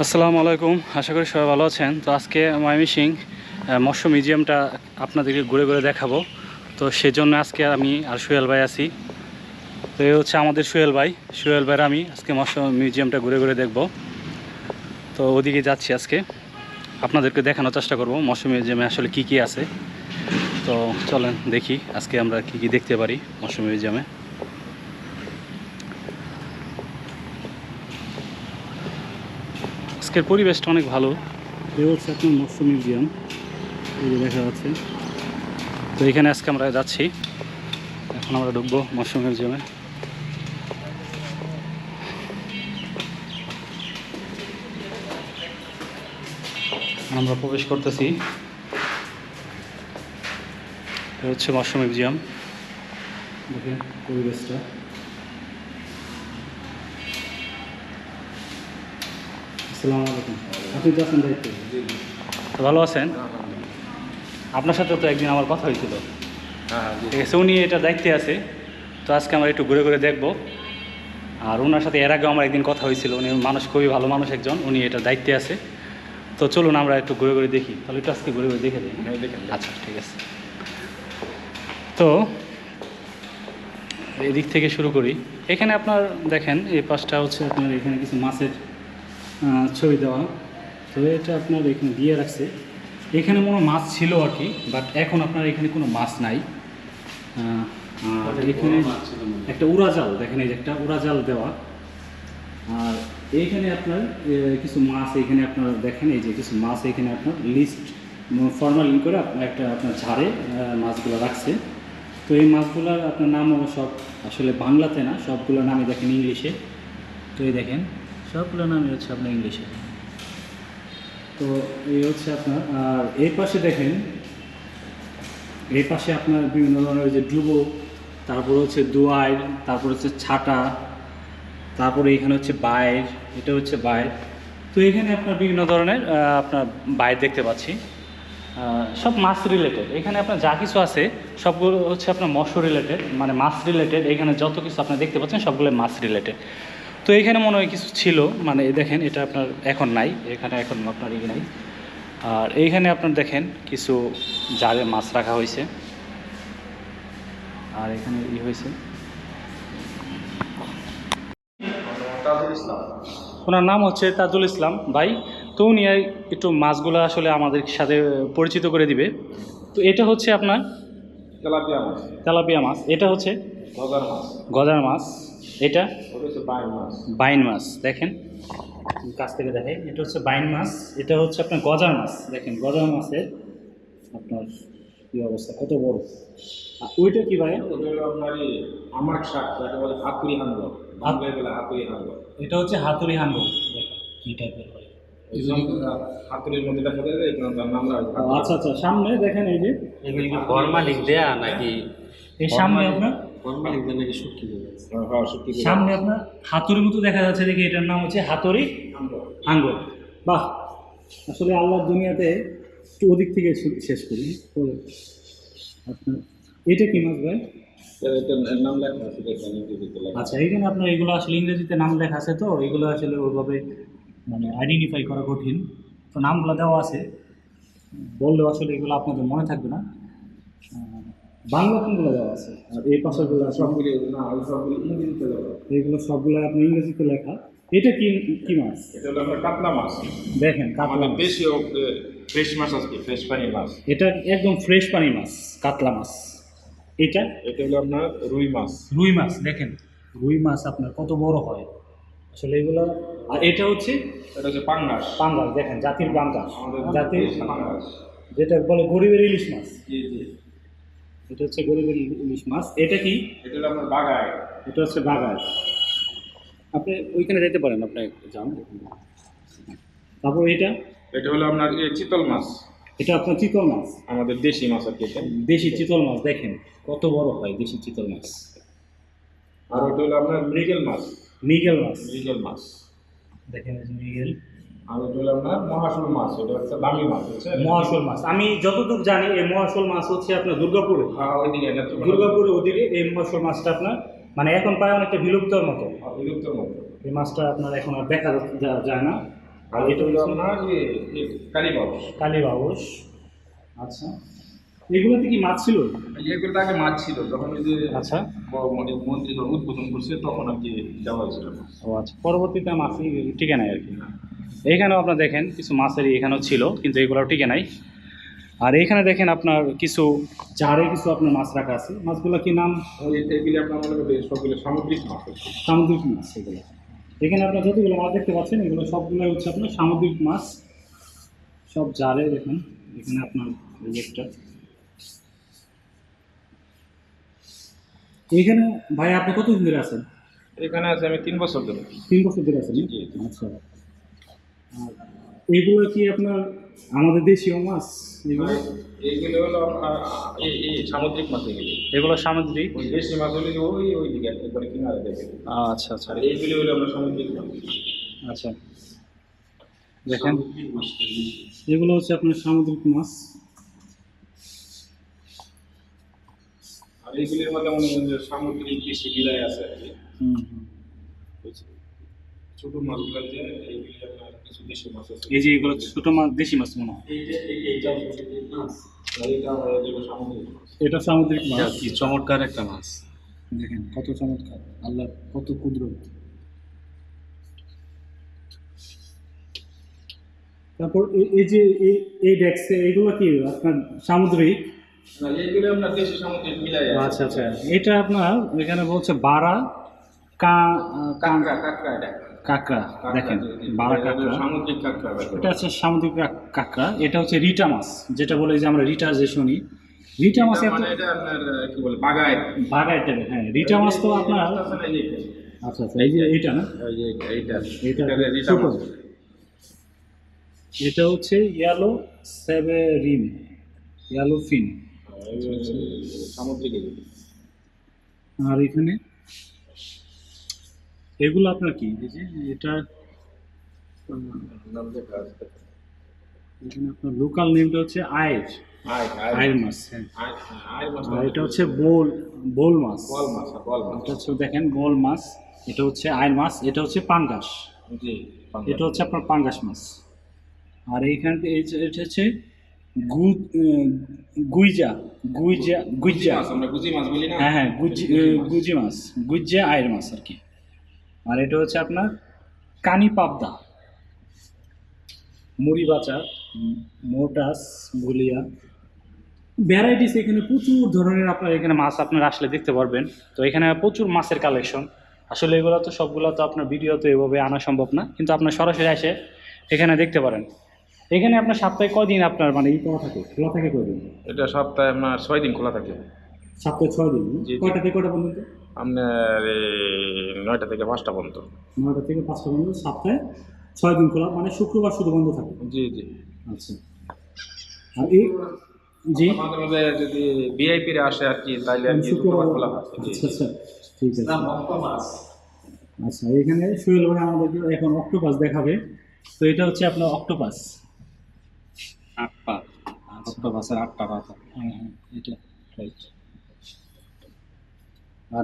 আসসালামু আলাইকুম। আশা করি সবাই ভালো আছেন। তো আজকে ময়মিসিং মৎস্য মিউজিয়ামটা আপনাদেরকে ঘুরে ঘুরে দেখাবো। তো সেজন্য আজকে আমি আর সোহেল ভাই আছি। তো এই হচ্ছে আমাদের সোহেল ভাই। সোহেল ভাইয়ের আমি আজকে মৎস্য মিউজিয়ামটা ঘুরে ঘুরে দেখব। তো ওদিকে যাচ্ছি আজকে। আপনাদেরকে দেখানোর চেষ্টা করব মৎস্য মিউজিয়ামে আসলে কি কি আছে। তো চলেন দেখি আজকে আমরা কি কি দেখতে পারি মৎস্য মিউজিয়ামে। আজকের পরিবেশটা অনেক ভালো। এই হচ্ছে আপনার মৎস্য মিউজিয়াম। এই যে দেখা যাচ্ছে। তো এখানে আজকে আমরা যাচ্ছি। এখন আমরা ঢুকবো মৎস্য মিউজিয়ামে। আমরা প্রবেশ করতেছি। হচ্ছে মৎস্য মিউজিয়াম। দেখেন পরিবেশটা। আসসালামু আলাইকুম। আপনি তো আছেন দায়িত্ব। ভালো আছেন? আপনার সাথে তো একদিন আমার কথা হয়েছিল। ঠিক আছে উনি এটা দায়িত্বে আছে। তো আজকে আমরা একটু ঘুরে ঘুরে দেখব। আর ওনার সাথে এর আগেও আমার একদিন কথা হয়েছিল। উনি মানুষ খুবই ভালো মানুষ একজন। উনি এটা দায়িত্বে আছে। তো চলুন আমরা একটু ঘুরে ঘুরে দেখি। তাহলে একটু আজকে ঘুরে ঘুরে দেখে দিই আচ্ছা ঠিক আছে। তো এই দিক থেকে শুরু করি। এখানে আপনার দেখেন এই পাশটা হচ্ছে আপনার এখানে কিছু মাছের ছবি দেওয়া। তো এটা আপনার এখানে দিয়ে রাখছে। এখানে মনে মাছ ছিল আর কি বাট এখন আপনার এখানে কোনো মাছ নাই। আর এখানে একটা উড়াজাল দেখেন এই যে একটা উড়াজাল দেওয়া। আর এইখানে আপনার কিছু মাছ এখানে আপনার দেখেন এই যে কিছু মাছ এখানে আপনার লিস্ট ফর্মালিন করে আপনার একটা আপনার ঝাড়ে মাছগুলো রাখছে। তো এই মাছগুলোর আপনার নামও সব আসলে বাংলাতে না সবগুলো নামই দেখেন ইংলিশে। তো এই দেখেন সবগুলো নামই হচ্ছে আপনার ইংলিশে। তো এই হচ্ছে আপনার, আর এই পাশে দেখেন, এই পাশে আপনার বিভিন্ন ধরনের যে ডুবো, তারপর হচ্ছে দোয়াইর তারপর হচ্ছে ছাটা তারপরে এখানে হচ্ছে বাইর, এটা হচ্ছে বাইর। তো এখানে আপনার বিভিন্ন ধরনের আপনার বাইর দেখতে পাচ্ছি। সব মাছ রিলেটেড এখানে আপনার যা কিছু আছে, সবগুলো হচ্ছে আপনার মৎস্য রিলেটেড মানে মাছ রিলেটেড এখানে যত কিছু আপনি দেখতে পাচ্ছেন সবগুলো মাছ রিলেটেড তো এখানে মনে হয় কিছু ছিল মানে দেখেন এটা আপনার এখন নাই এখানে এখন আপনার ইয়ে নাই। আর এইখানে আপনার দেখেন কিছু জারে মাছ রাখা হয়েছে। আর এখানে ই হয়েছে। ওনার নাম হচ্ছে তাজুল ইসলাম। ভাই তো উনি একটু মাছগুলো আসলে আমাদের সাথে পরিচিত করে দিবে। তো এটা হচ্ছে আপনার তেলাপিয়া মাছ। তেলাপিয়া মাছ। এটা হচ্ছে গজার মাছ। গজার মাছ। এটা? ওটা হচ্ছে বাইন মাছ। বাইন মাছ দেখেন। কাছ থেকে দেখেন এটা হচ্ছে বাইন মাছ। এটা হচ্ছে আপনার গজার মাছ। দেখেন গজার মাছের আপনার কী অবস্থা কত বড়। আর ওইটা কি ভাই আমার শাক যাকে বলে হাতুড়ি বলে হাতুড়ি হাঙ্গর। এটা হচ্ছে হাতুড়ি হাঙ্গর। দেখেন কী টাইপের হয়। আচ্ছা আচ্ছা। সামনে দেখেন এই যে। এগুলি কি দেয়া নাকি? এই সামনে আপনার হ্যাঁ করে। সামনে আপনার হাতুড়ির মতো দেখা যাচ্ছে দেখি এটার নাম হচ্ছে হাতুড়ি হাঙ্গর। বাহ। আসলে আল্লাহর দুনিয়াতে একটু ওদিক থেকে শেষ করি। আপনার এটা কি মাছ ভাই? আচ্ছা এখানে আপনার এগুলো আসলে ইংরেজিতে নাম লেখা আছে তো? এগুলো আসলে ওইভাবে মানে আইডেন্টিফাই করা কঠিন। তো নামগুলো দেওয়া আছে। বললেও আসলে এগুলো আপনাদের মনে থাকবে না। বাংলা কোনগুলো দেওয়া আছে? আর এই পাশেরগুলো সব সবগুলি না সবগুলি ইংরেজিতে লেখা এগুলো সবগুলো আপনার ইংরেজিতে লেখা। এটা কি কি মাছ? এটা হলো আপনার কাতলা মাছ। দেখেন কাতলা মাছ। দেশীয় ফ্রেশ মাছ আজকে ফ্রেশ পানি মাছ। এটা একদম ফ্রেশ পানি মাছ কাতলা মাছ। এটা? এটা হলো আপনার রুই মাছ। রুই মাছ দেখেন। রুই মাছ আপনার কত বড় হয়। আসলে এগুলো আর এটা হচ্ছে? এটা হচ্ছে পাঙ্গাস। পাঙ্গাস দেখেন জাতির পাঙ্গাস। জাতির পাঙ্গাস। যেটা বলে গরিবের ইলিশ মাছ। জি জি। এটা হচ্ছে গরিবের ইলিশ মাছ। এটা কি? এটা হলো আপনার বাগায়। এটা হচ্ছে বাগায়। আপনি ওইখানে যেতে পারেন আপনি যান। তারপর এটা? এটা হলো আপনার চিতল মাছ। এটা আপনার চিতল মাছ? আমাদের দেশি মাছ আর কি দেশি চিতল মাছ দেখেন কত বড় হয় দেশি চিতল মাছ। আর ওটা হলো আপনার মৃগেল মাছ। মৃগেল মাছ। মৃগেল মাছ। দেখেন মৃগেল। ওটা হলো আপনার মহাশুল মাছ ওটা হচ্ছে দামি মাছ বুঝছেন? মহাশোল মাছ। আমি যতদূর জানি এই মহাশোল মাছ হচ্ছে আপনার দুর্গাপুরে। হ্যাঁ এটা দুর্গাপুরে ওদিকে এই মহাশোল মাছটা আপনার মানে এখন প্রায় অনেকটা বিলুপ্তর মতো। বিলুপ্তর মতো। এই মাছটা আপনার এখন আর দেখা যায় না। আর এটা হলো আপনার কালীবাউস। কালীবাউস। আচ্ছা। এগুলোতে কি মাছ ছিল? এগুলো আগে মাছ ছিল যখন ওই যে আচ্ছা। মানে মন্ত্রী যখন উদ্বোধন করছে তখন আর কি দেওয়া ছিল ও আচ্ছা পরবর্তীতে মাছ টিকে নাই আর কি। এইখানেও আপনার দেখেন কিছু মাছের এখানেও ছিল কিন্তু এগুলো টিকে নাই। আর এখানে দেখেন আপনার কিছু জারে কিছু আপনার মাছ রাখা আছে। মাছগুলো কি নাম? সামুদ্রিক মাছ। সামুদ্রিক মাছ এগুলো। এখানে আপনার যতগুলো মাছ দেখতে পাচ্ছেন এগুলো সবগুলো হচ্ছে আপনার সামুদ্রিক মাছ। সব জারে দেখেন এখানে আপনার এই একটা। এখানে ভাই আপনি কতদিন ধরে আছেন? এখানে আছে আমি তিন বছর ধরে। তিন বছর ধরে আছেন। আচ্ছা। এগুলো কি আপনার আমাদের দেশীয় মাছ? এগুলো? এইগুলো হলো আপনার এই এই সামুদ্রিক মাছ এগুলি। এগুলো সামুদ্রিক? দেশি মাছ হলে ওই ওই দিকে একবারে কিনারে দেখে আচ্ছা আচ্ছা। এইগুলি হলো আমরা সামুদ্রিক মাছ। আচ্ছা। দেখেন। এগুলো হচ্ছে আপনার সামুদ্রিক মাছ। আর এইগুলির মধ্যে মনে সামুদ্রিক কিছু বিলাই আছে আর কি। হুম, হুম। ছোট মাছগুলো যে কিছু দেশি মাছ আছে। এই যে এগুলো ছোট মাছ দেশি মাছ মনে হয়। এইটা এই- এইটা সামুদ্রিক মাছ আর এইটা আমরা যেগুলো সামুদ্রিক মাছ। এটা সামুদ্রিক মাছ। কি চমৎকার একটা মাছ। দেখেন কত চমৎকার। আল্লাহ কত কুদরত। তারপর এই- এই যে এই এই ডেক্সে এগুলো কি আপনার সামুদ্রিক? আচ্ছা আচ্ছা। এটা আপনার এখানে বলছে বারা কা কাঁকড়া কাঁকড়া এটা কাঁকড়া দেখেন। বারা কাঁকড়া। সামুদ্রিক কাঁকড়া এটা হচ্ছে সামুদ্রিক কাঁকড়া এটা হচ্ছে রিটা মাছ যেটা বলে যে আমরা রিটার যে শুনি। রিটা মাছ মানে কি বলে বাগায়। বাগায় হ্যাঁ রিটা মাছ তো আপনার আচ্ছা আচ্ছা এই যে এইটা না? এইটা এটা রিটা হচ্ছে ইয়ালো সেভেরিন ইয়ালো ফিন সামুদ্রিক। আর এখানে? এগুলো আপনার কি? এই যে এটা। এখানে আপনার লোকাল নেমটা হচ্ছে আয়ের। আয়, আয়, আয়ের মাছ হ্যাঁ। আর এটা হচ্ছে বোল বোল মাছ এটা হচ্ছে দেখেন বোল মাছ এটা হচ্ছে আয়ের মাছ এটা হচ্ছে পাঙ্গাস। এটা হচ্ছে আপনার পাঙ্গাস মাছ আর এইখান এই এটা হচ্ছে গু- গুইজা গুইজা গুজি গুইজা হ্যাঁ হ্যাঁ গুজি গুজি মাছ গুইজা আয়ের মাছ আর কি। আর এটা হচ্ছে আপনার কানি পাবদা। মুড়ি বাচা মোটাস গুলিয়া ভ্যারাইটিস এখানে প্রচুর ধরনের আপনার এখানে মাছ আপনারা আসলে দেখতে পারবেন। তো এখানে প্রচুর মাছের কালেকশন আসলে এগুলো তো সবগুলো তো আপনার ভিডিও তো এভাবে আনা সম্ভব না কিন্তু আপনার সরাসরি এসে এখানে দেখতে পারেন। এখানে আপনার সপ্তাহে কদিন আপনার মানে ই করা থাকে? খোলা থাকে কদিন এটা সপ্তাহে আপনার ছয় দিন খোলা থাকে। সপ্তাহে ছয় দিন? জি। থেকে কয়টা পর্যন্ত? আপনার এই নয়টা থেকে পাঁচটা পর্যন্ত। নয়টা থেকে পাঁচটা পর্যন্ত সপ্তাহে ছয় দিন খোলা মানে শুক্রবার শুধু বন্ধ থাকে। জি জি। আচ্ছা। আর এই জি? মাঝে যদি ভিআইপি রে আসে আর কি তাইলে আর কি শুক্রবার খোলা থাকে আচ্ছা আচ্ছা। ঠিক আছে। আচ্ছা এখানে সোহেল ভাই আমাদেরকে এখন অক্টোপাস দেখাবে। তো এটা হচ্ছে আপনার অক্টোপাস। আট পা অক্টোপাসের আটটা পাতা। হ্যাঁ হ্যাঁ এটা। রাইট।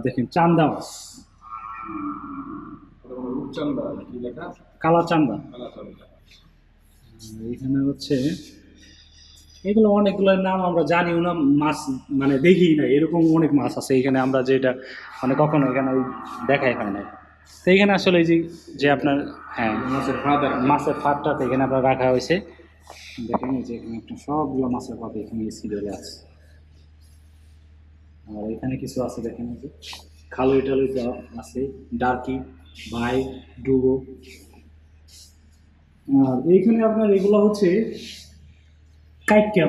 দেখেন চান্দা মাছ। কালা চান্দা এখানে হচ্ছে এগুলো অনেকগুলো নাম আমরা জানিও না মাছ মানে দেখি না এরকম অনেক মাছ আছে এখানে আমরা যেটা মানে কখনো এখানে ওই দেখাই হয় না তো এখানে আসলে এই যে যে আপনার হ্যাঁ মাছের ফাদার মাছের ফাটটা তো এখানে আপনার রাখা হয়েছে। দেখেন যে এখানে একটা সবগুলো মাছের ফাট এখানে সিরিয়ালে আছে। আর এখানে কিছু আছে দেখেন এই যে। খালুই টালুই তো আছে ডার্কি বাই ডুবো আর এইখানে আপনার এগুলো হচ্ছে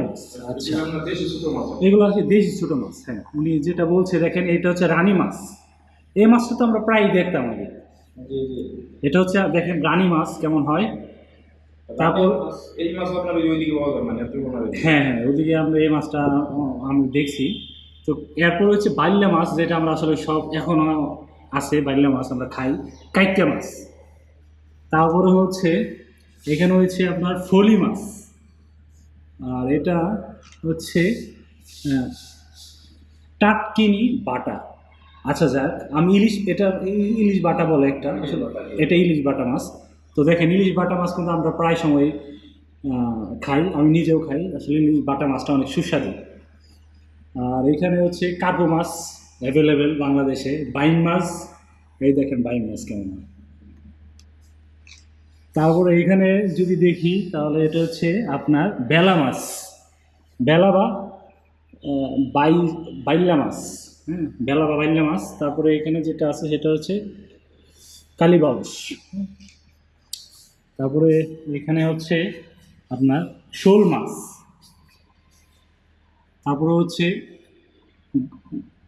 মাছ আচ্ছা। আমরা দেশি ছোট মাছ। এগুলো হচ্ছে দেশি ছোট মাছ হ্যাঁ। উনি যেটা বলছে দেখেন এটা হচ্ছে রানী মাছ। এই মাছটা তো আমরা প্রায়ই দেখতাম আগে। এটা হচ্ছে দেখেন রানী মাছ কেমন হয়। তারপর এই মাছ আপনার ওইদিকে পাওয়া যায় মানে হ্যাঁ হ্যাঁ ওইদিকে আমরা এই মাছটা আমি দেখছি। তো এরপর হচ্ছে বাল্যা মাছ যেটা আমরা আসলে সব এখনও আছে বাল্যা মাছ আমরা খাই। কাইকা মাছ। তারপরে হচ্ছে এখানে হচ্ছে আপনার ফলি মাছ। আর এটা হচ্ছে টাটকিনি বাটা। আচ্ছা যাক আমি ইলিশ এটা ইলিশ বাটা বলে একটা। আসলে এটা ইলিশ বাটা মাছ। তো দেখেন ইলিশ বাটা মাছ কিন্তু আমরা প্রায় সময় খাই। আমি নিজেও খাই। আসলে ইলিশ বাটা মাছটা অনেক সুস্বাদু। আর এখানে হচ্ছে কার্পো মাছ অ্যাভেলেবেল বাংলাদেশে। বাইন মাছ, এই দেখেন বাইন মাছ কেমন। তারপরে এখানে যদি দেখি, তাহলে এটা হচ্ছে আপনার বেলা মাছ। বেলা বা বাই বাইল্লা মাছ। হ্যাঁ বেলা বা বাইল্লা মাছ। তারপরে এখানে যেটা আছে, সেটা হচ্ছে কালীবাউস তারপরে এখানে হচ্ছে আপনার শোল মাছ। তারপরে হচ্ছে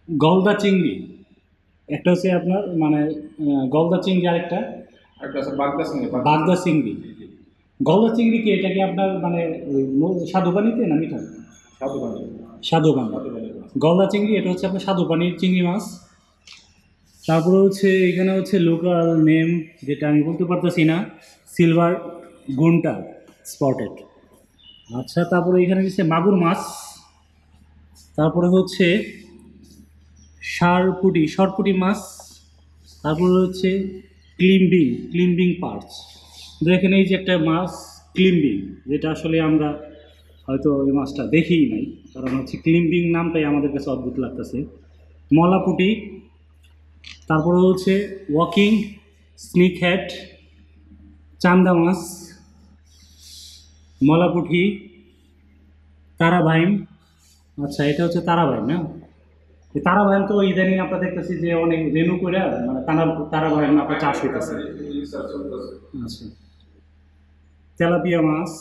গলদা চিংড়ি। একটা হচ্ছে আপনার মানে গলদা চিংড়ি আরেকটা। বাগদা সঙ্গে বাগদা চিংড়ি। গলদা চিংড়ি কি এটা কি আপনার মানে স্বাদু পানিতে না মিঠা? সাধু পানি সাধু গলদা চিংড়ি এটা হচ্ছে আপনার স্বাদু পানির চিংড়ি মাছ। তারপরে হচ্ছে এখানে হচ্ছে লোকাল নেম যেটা আমি বলতে পারতেছি না সিলভার গুন্টা স্পটেড। আচ্ছা তারপরে এখানে হচ্ছে মাগুর মাছ। তারপরে হচ্ছে সারপুটি সরপুটি মাছ, তারপরে হচ্ছে ক্লিম্বিং ক্লিম্বিং পার্টস দেখেন এই যে একটা মাছ ক্লিম্বিং, যেটা আসলে আমরা হয়তো এই মাছটা দেখেই নাই, কারণ হচ্ছে ক্লিম্বিং নামটাই আমাদের কাছে অদ্ভুত লাগতেছে। মলাপুটি, তারপরে হচ্ছে ওয়াকিং স্নিক হ্যাট চান্দা মাছ, মলাপুটি, তারাভাইম আচ্ছা এটা হচ্ছে তারাভাইম না? তারাভাইম তো ইদানিং আমরা দেখতেছি যে অনেক রেনু করে মানে তারা তারাভাইম আপনার চাষ হইতেছে। আচ্ছা। তেলাপিয়া মাছ।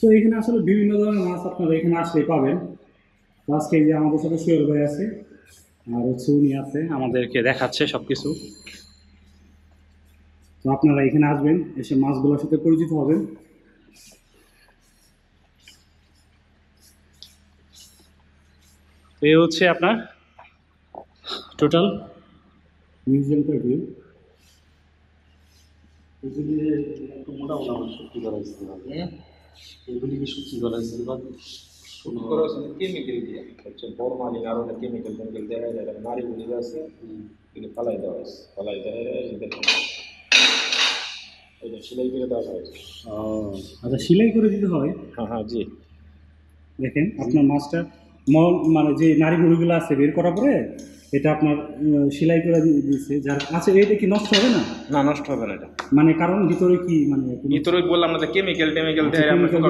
তো এখানে আসলে বিভিন্ন ধরনের মাছ আপনারা এখানে আসলে পাবেন। আজকে যে আমাদের সাথে সুয়েল ভাই আছে, আর হচ্ছে উনি আছে, আমাদেরকে দেখাচ্ছে সব কিছু তো আপনারা এখানে আসবেন, এসে মাছগুলোর সাথে পরিচিত হবেন। এই হচ্ছে আপনার টোটাল মিউজিয়ামটার ভিউ এগুলি একটু মোটা মোটা আমার সত্যি করা হয়েছিল এগুলি কি সত্যি করা হয়েছিল বা শুরু করা কেমিক্যাল দিয়ে। হচ্ছে একটা কেমিক্যাল কেমিক্যাল দেওয়া যায় এটা নারী গুলি আছে এগুলো ফালাই দেওয়া হয়েছে। ফালাই দেওয়া এটা সেলাই করে দেওয়া হয়েছে। আচ্ছা সেলাই করে দিতে হয়? হ্যাঁ হ্যাঁ জি। দেখেন আপনার মাছটা ম- মানে যে নারী গরুগুলো আছে বের করার পরে এটা আপনার সেলাই করে দিয়ে দিয়েছে যার আচ্ছা এটা কি নষ্ট হবে না? না নষ্ট হবে না এটা। মানে কারণ ভিতরে কি মানে ভিতরে বললাম না যে কেমিক্যাল টেমিক্যাল দিয়ে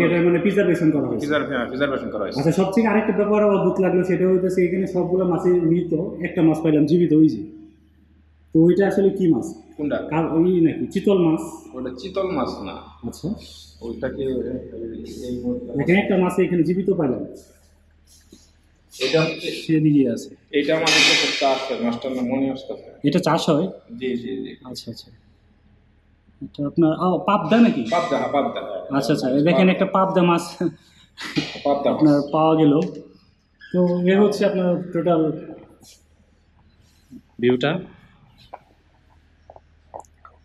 এটা মানে প্রিজার্ভেশন করা হয়েছে। প্রিজার্ভেশন করা হয়েছে। আচ্ছা সবথেকে আরেকটা ব্যাপার অদ্ভুত লাগল সেটা হইতেছে এখানে সবগুলো মাছের মৃত একটা মাছ পাইলাম জীবিত ওই যে। তো ওইটা আসলে কি মাছ? কোনটা? কার ওই নাকি চিতল মাছ? ওটা চিতল মাছ না। আচ্ছা। ওইটাকে এই এখানে একটা মাছ এখানে জীবিত পাইলাম। এটা হচ্ছে সেদিকে আছে। এটা আমাদের কাছে চাষ হয় মাছটার নাম মনে আসতেছে এটা চাষ হয়? জি জি জি। আচ্ছা আচ্ছা। এটা আপনার ও পাবদা নাকি? পাবদা হ্যাঁ, পাবদা। আচ্ছা আচ্ছা দেখেন একটা পাবদা মাছ। পাবদা আপনার পাওয়া গেল। তো এ হচ্ছে আপনার টোটাল ভিউটা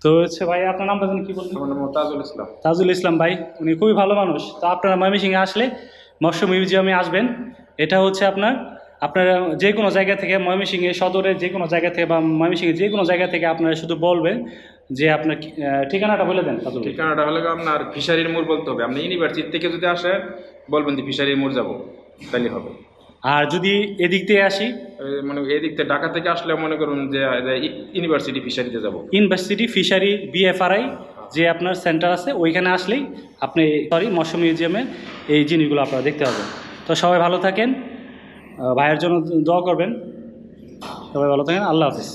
তো হচ্ছে ভাই আপনার নামটা জানি কি বললেন? আমার নাম তাজুল ইসলাম। তাজুল ইসলাম ভাই উনি খুবই ভালো মানুষ। তো আপনারা ময়মনসিংহে আসলে মৎস্য মিউজিয়ামে আসবেন। এটা হচ্ছে আপনার আপনারা যে কোনো জায়গা থেকে ময়মনসিংহে সদরে যে কোনো জায়গা থেকে বা ময়মনসিংহে যে কোনো জায়গা থেকে আপনারা শুধু বলবেন যে আপনার ঠিকানাটা বলে দেন ঠিকানাটা হলে আপনার ফিশারির মোড় বলতে হবে। আপনি ইউনিভার্সিটি থেকে যদি আসেন বলবেন যে ফিশারির মোড় যাব তাহলে হবে। আর যদি এদিক থেকে আসি? মানে এদিক থেকে ঢাকা থেকে আসলে মনে করুন যে ইউনিভার্সিটি ফিশারিতে যাব। ইউনিভার্সিটি ফিশারি বিএফআরআই যে আপনার সেন্টার আছে ওইখানে আসলেই আপনি সরি মৎস্য মিউজিয়ামে এই জিনিসগুলো আপনারা দেখতে পাবেন। তো সবাই ভালো থাকেন। ভাইয়ের জন্য দোয়া করবেন। সবাই ভালো থাকেন। আল্লাহ হাফিজ।